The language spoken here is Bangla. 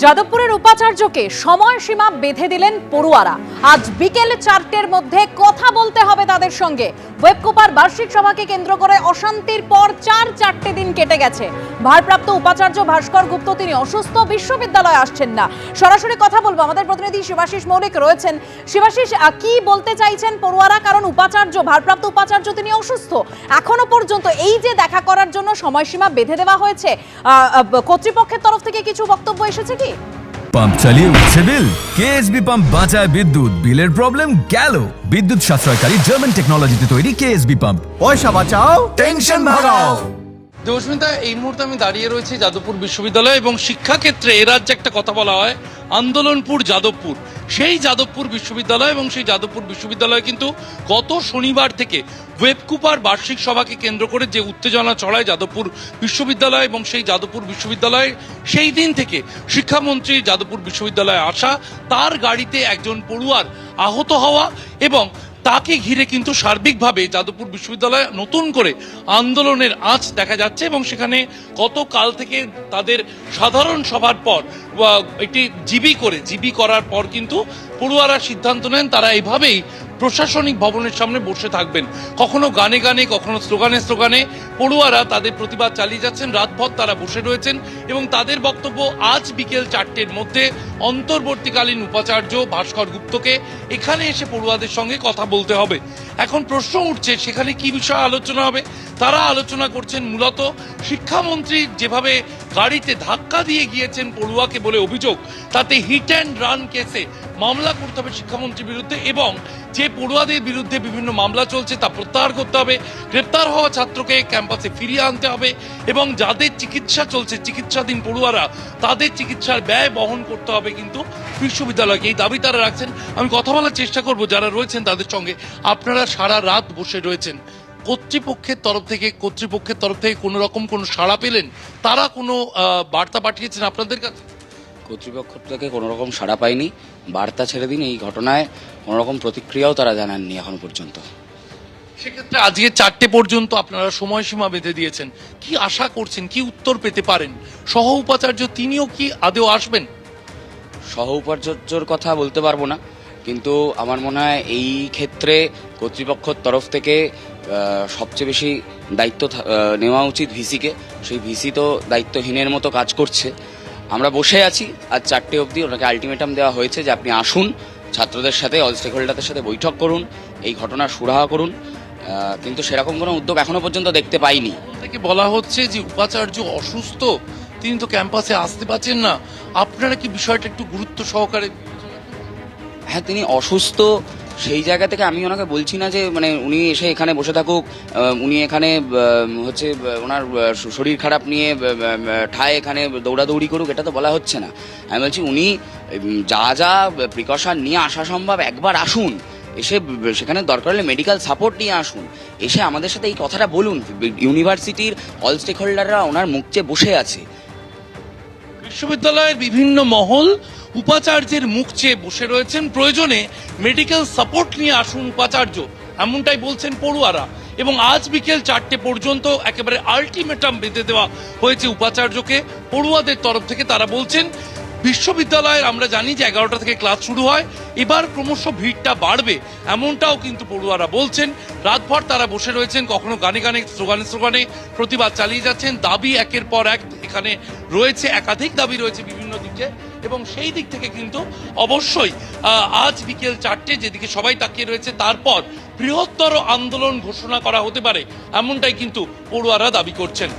যাদবপুরের উপাচার্যকে সময়সীমা বেঁধে দিলেন পড়ুয়ারা। আজ বিকেল চারটের মধ্যে কথা বলতে হবে তাদের সঙ্গে। ওয়েবকোপার বার্ষিক সভাকে কেন্দ্র করে অশান্তির পর চার চারটে দিন কেটে গেছে। ভারপ্রাপ্ত উপাচার্য ভাস্কর গুপ্ত, তিনি অসুস্থ, বিশ্ববিদ্যালয়ে আসছেন না। সরাসরি কথা বলব, আমাদের প্রতিনিধি শিবাশিস মৌলিক রয়েছেন। শিবাশিস কি বলতে চাইছেন পড়ুয়ারা? কারণ উপাচার্য, ভারপ্রাপ্ত উপাচার্য, তিনি অসুস্থ। এখনও পর্যন্ত এই যে দেখা করার জন্য সময়সীমা বেঁধে দেওয়া হয়েছে কর্তৃপক্ষের তরফ থেকে কিছু বক্তব্য এসেছে কি? পাম্প চালিয়ে উঠছে বিল কেএসবি পাম্প বাঁচায় বিদ্যুৎ। বিলের প্রবলেম গেল। বিদ্যুৎ সাশ্রয়কারী জার্মান টেকনোলজিতে তৈরি কেএসবি পাম্প পয়সা বাঁচাও টেনশন ভাগাও। দেবস্মিতা এই মুহূর্তে আমি দাঁড়িয়ে রয়েছি যাদবপুর বিশ্ববিদ্যালয় এবং শিক্ষাক্ষেত্রে এ রাজ্যে একটা কথা বলা হয়, আন্দোলনপুর যাদবপুর। সেই যাদবপুর বিশ্ববিদ্যালয় এবং সেই যাদবপুর বিশ্ববিদ্যালয় কিন্তু গত শনিবার থেকে ওয়েবকুপার বার্ষিক সভাকে কেন্দ্র করে যে উত্তেজনা ছড়ায় যাদবপুর বিশ্ববিদ্যালয় এবং সেই যাদবপুর বিশ্ববিদ্যালয়, সেই দিন থেকে শিক্ষামন্ত্রী যাদবপুর বিশ্ববিদ্যালয়ে আসা, তার গাড়িতে একজন পড়ুয়ার আহত হওয়া এবং তাকে ঘিরে কিন্তু সার্বিকভাবে যাদবপুর বিশ্ববিদ্যালয়ে নতুন করে আন্দোলনের আঁচ দেখা যাচ্ছে এবং সেখানে গতকাল থেকে তাদের সাধারণ সভার পর একটি জিবি করে, জিবি করার পর কিন্তু পড়ুয়ারা সিদ্ধান্ত নেন, তারা এভাবেই প্রশাসনিক ভবনের সামনে বসে থাকবেন। কখনো গানে গানে, কখনো স্লোগানে স্লোগানে পড়ুয়ারা তাদের প্রতিবাদ চালিয়ে যাচ্ছেন। রাতভর তারা বসে রয়েছেন এবং তাদের বক্তব্য আজ বিকেল চারটের মধ্যে অন্তর্বর্তীকালীন উপাচার্য ভাস্কর গুপ্তকে এখানে এসে পড়ুয়াদের সঙ্গে কথা বলতে হবে। এখন প্রশ্ন উঠছে, সেখানে কি বিষয়ে আলোচনা হবে? তারা আলোচনা করছেন মূলত শিক্ষামন্ত্রী যেভাবে গাড়িতে ধাক্কা দিয়ে গিয়েছেন পড়ুয়াকে বলে অভিযোগ। তাতে হিট অ্যান্ড রান কেসে মামলা করতে হবে শিক্ষামন্ত্রীর বিরুদ্ধে এবং যে পড়ুয়াদের বিরুদ্ধে বিভিন্ন মামলা চলছে তা প্রত্যাহার করতে হবে। গ্রেপ্তার হওয়া ছাত্রকে ক্যাম্পাসে ফিরিয়ে আনতে হবে এবং যাদের চিকিৎসা চলছে, চিকিৎসাধীন পড়ুয়ারা, তাদের চিকিৎসার ব্যয় বহন করতে হবে কিন্তু বিশ্ববিদ্যালয়কে। এই দাবি তারা রাখছেন। আমি কথা বলার চেষ্টা করব। যারা রয়েছেন তাদের সঙ্গে আপনারা সারা রাত বসে রয়েছেন। কর্তৃপক্ষের তরফ থেকে কর্তৃপক্ষের তরফ থেকে কোনো রকম কোনো সাড়া পেলেন? তারা কোনো বার্তা পাঠিয়েছেন আপনাদের কাছে? কর্তৃপক্ষ থেকে কোনো রকম সাড়া পায়নি বার্তা ছেড়ে দিন এই ঘটনায়। কোনো রকম প্রতিক্রিয়াও তারা জানাননি এখন পর্যন্ত। সেক্ষেত্রে আজকে চারটে পর্যন্ত আপনারা সময়সীমা বেঁধে দিয়েছেন। কি আশা করছেন? কি উত্তর পেতে পারেন? সহ উপাচার্য তিনিও কি আদেও আসবেন? সহ উপাচার্যর কথা বলতে পারব না। কিন্তু আমার মনে হয় এই ক্ষেত্রে কর্তৃপক্ষের তরফ থেকে সবচেয়ে বেশি দায়িত্ব নেওয়া উচিত ভিসিকে। সেই ভিসি তো দায়িত্বহীনের মতো কাজ করছে। আমরা বসে আছি আজ চারটে অবধি ওনাকে আলটিমেটাম দেওয়া হয়েছে যে আপনি আসুন ছাত্রদের সাথে অল স্টেক হোল্ডারদের সাথে বৈঠক করুন এই ঘটনার সুরাহা করুন। কিন্তু সেরকম কোনো উদ্যোগ এখনও পর্যন্ত দেখতে পাইনি। তাকে বলা হচ্ছে যে উপাচার্য অসুস্থ তিনি তো ক্যাম্পাসে আসতে পারছেন না। আপনারা কি বিষয়টা একটু গুরুত্ব সহকারে হ্যাঁ তিনি অসুস্থ সেই জায়গা থেকে আমি ওনাকে বলছি না যে মানে উনি এসে এখানে বসে থাকুক উনি এখানে হচ্ছে ওনার শরীর খারাপ নিয়ে ঠায় এখানে দৌড়াদৌড়ি করুক, এটা তো বলা হচ্ছে না। আমি বলছি, উনি যা যা প্রিকশন নিয়ে আসা সম্ভব, একবার আসুন। এসে, সেখানে দরকার হলে মেডিকেল সাপোর্ট নিয়ে আসুন। এসে আমাদের সাথে এই কথাটা বলুন ইউনিভার্সিটির অল স্টেক হোল্ডাররা ওনার মুখ চেয়ে বসে আছে। বিশ্ববিদ্যালয়ের বিভিন্ন মহল উপাচার্যের মুখ চেয়ে বসে রয়েছেন। প্রয়োজনে মেডিকেল সাপোর্ট নিয়ে আসুন উপাচার্য, এমনটাই বলছেন পড়ুয়ারা। এবং আজ বিকেল চারটে পর্যন্ত একেবারে আলটিমেটাম বেঁধে দেওয়া হয়েছে উপাচার্যকে। পড়ুয়াদের তরফ থেকে তারা বলছেন, বিশ্ববিদ্যালয়ের আমরা জানি যে এগারোটা থেকে ক্লাস শুরু হয়, এবার ক্রমশ ভিড়টা বাড়বে, এমনটাও কিন্তু পড়ুয়ারা বলছেন। রাতভর তারা বসে রয়েছেন, কখনো গানে গানে, স্লোগানে স্লোগানে প্রতিবাদ চালিয়ে যাচ্ছেন, দাবি একের পর এক এখানে রয়েছে, একাধিক দাবি রয়েছে বিভিন্ন দিকে, এবং সেই দিক থেকে কিন্তু অবশ্যই আজ বিকেল চারটে যেদিকে সবাই তাকিয়ে রয়েছে, তারপর বৃহত্তর আন্দোলন ঘোষণা করা হতে পারে, এমনটাই কিন্তু পড়ুয়ারা দাবি করছেন।